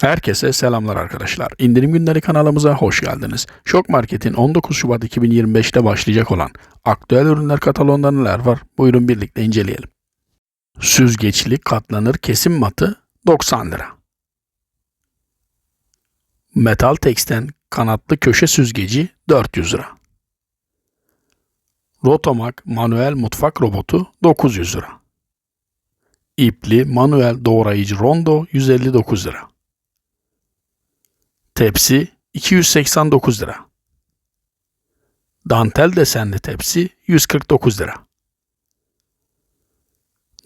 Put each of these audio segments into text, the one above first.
Herkese selamlar arkadaşlar. İndirim günleri kanalımıza hoş geldiniz. Şok Market'in 19 Şubat 2025'te başlayacak olan aktüel ürünler kataloğunda neler var? Buyurun birlikte inceleyelim. Süzgeçli katlanır kesim matı 90 lira. Metal Tex'ten kanatlı köşe süzgeci 400 lira. Rotomak manuel mutfak robotu 900 lira. İpli manuel doğrayıcı rondo 159 lira. Tepsi 289 lira. Dantel desenli tepsi 149 lira.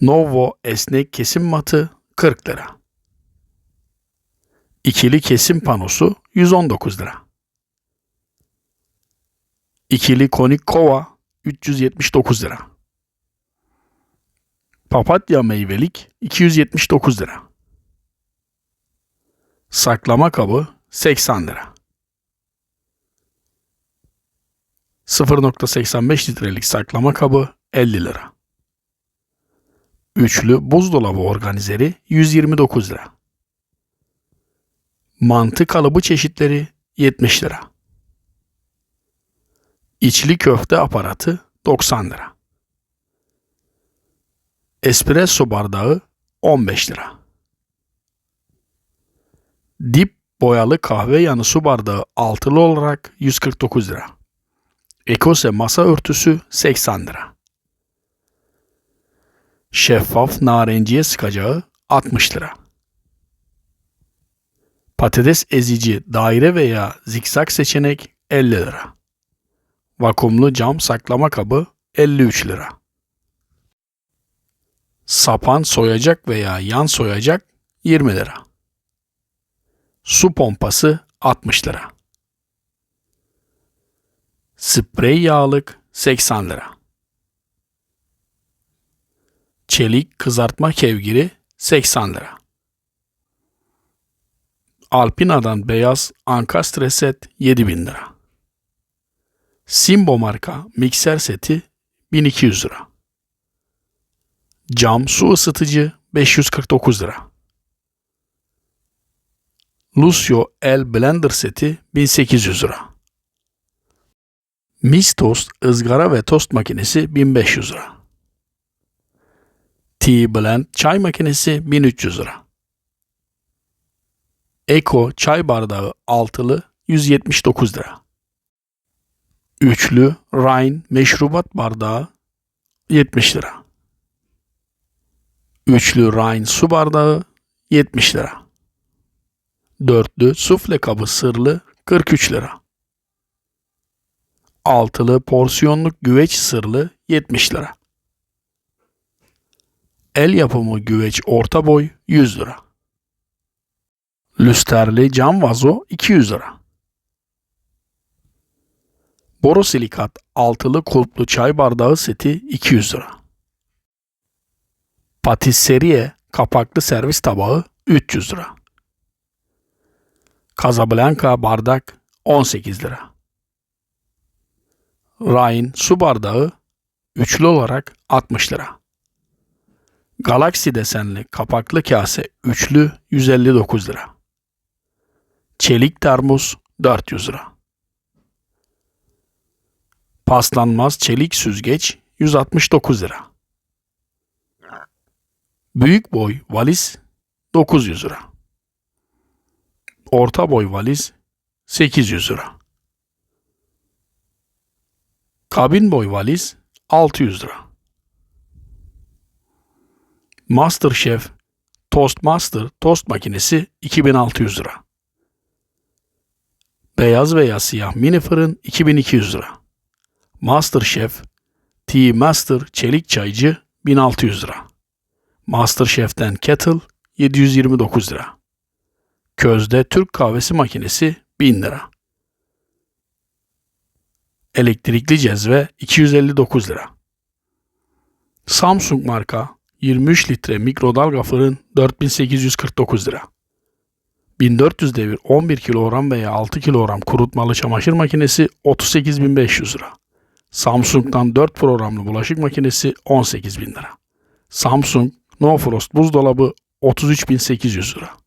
Novo esnek kesim matı 40 lira. İkili kesim panosu 119 lira. İkili konik kova 379 lira. Papatya meyvelik 279 lira. Saklama kabı 80 lira. 0.85 litrelik saklama kabı 50 lira. Üçlü buzdolabı organizeri 129 lira. Mantı kalıbı çeşitleri 70 lira. İçli köfte aparatı 90 lira. Espresso bardağı 15 lira. Dip boyalı kahve yanı su bardağı altılı olarak 149 lira. Ekose masa örtüsü 80 lira. Şeffaf narenciye sıkacağı 60 lira. Patates ezici daire veya zikzak seçenek 50 lira. Vakumlu cam saklama kabı 53 lira. Sapan soyacak veya yan soyacak 20 lira. Su pompası 60 lira. Sprey yağlık 80 lira. Çelik kızartma kevgiri 80 lira. Alpina'dan beyaz ankastre set 7000 lira. Simbo marka mikser seti 1200 lira. Cam su ısıtıcı 549 lira. Lucio El Blender seti 1800 lira. Miss Toast ızgara ve tost makinesi 1500 lira. T-Blend çay makinesi 1300 lira. Eko çay bardağı altılı 179 lira. Üçlü Rhine meşrubat bardağı 70 lira. Üçlü Rhine su bardağı 70 lira. Dörtlü sufle kabı sırlı 43 lira. Altılı porsiyonluk güveç sırlı 70 lira. El yapımı güveç orta boy 100 lira. Lüsterli cam vazo 200 lira. Borosilikat altılı kulplu çay bardağı seti 200 lira. Patisserie kapaklı servis tabağı 300 lira. Casablanca bardak 18 lira. Rhine su bardağı üçlü olarak 60 lira. Galaxy desenli kapaklı kase üçlü 159 lira. Çelik termos 400 lira. Paslanmaz çelik süzgeç 169 lira. Büyük boy valiz 900 lira. Orta boy valiz 800 lira. Kabin boy valiz 600 lira. Masterchef Toastmaster tost makinesi 2600 lira. Beyaz veya siyah mini fırın 2200 lira. Masterchef Tea Master çelik çaycı 1600 lira. Masterchef'ten kettle 729 lira. Közde Türk kahvesi makinesi 1000 lira. Elektrikli cezve 259 lira. Samsung marka 23 litre mikrodalga fırın 4849 lira. 1400 devir 11 kilogram veya 6 kilogram kurutmalı çamaşır makinesi 38500 lira. Samsung'dan 4 programlı bulaşık makinesi 18000 lira. Samsung No Frost buzdolabı 33800 lira.